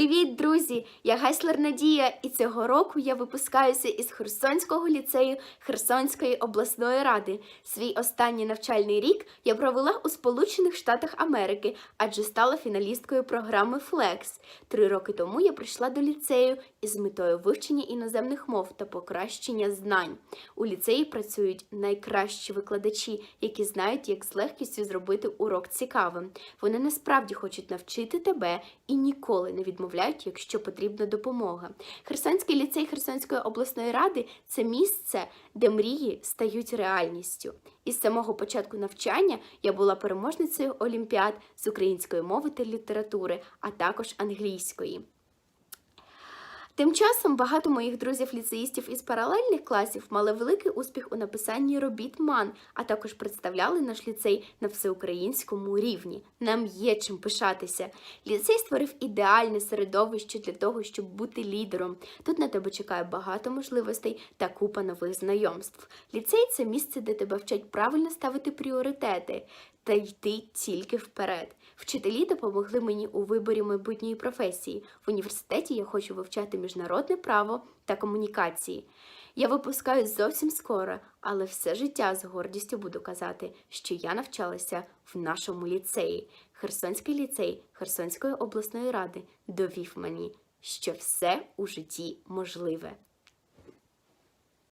Привіт, друзі! Я Гайслер Надія, і цього року я випускаюся із Херсонського ліцею Херсонської обласної ради. Свій останній навчальний рік я провела у Сполучених Штатах Америки, адже стала фіналісткою програми Flex. Три роки тому я прийшла до ліцею із метою вивчення іноземних мов та покращення знань. У ліцеї працюють найкращі викладачі, які знають, як з легкістю зробити урок цікавим. Вони насправді хочуть навчити тебе і ніколи не відмовляють, якщо потрібна допомога. Херсонський ліцей Херсонської обласної ради це місце, де мрії стають реальністю. Із самого початку навчання я була переможницею олімпіад з української мови та літератури, а також англійської. Тим часом багато моїх друзів-ліцеїстів із паралельних класів мали великий успіх у написанні робіт МАН, а також представляли наш ліцей на всеукраїнському рівні. Нам є чим пишатися. Ліцей створив ідеальне середовище для того, щоб бути лідером. Тут на тебе чекає багато можливостей та купа нових знайомств. Ліцей це місце, де тебе вчать правильно ставити пріоритети та йти тільки вперед. Вчителі допомогли мені у виборі майбутньої професії. В університеті я хочу вивчати міжнародне право та комунікації. Я випускаюсь зовсім скоро, але все життя з гордістю буду казати, що я навчалася в нашому ліцеї. Херсонський ліцей Херсонської обласної ради довів мені, що все у житті можливе.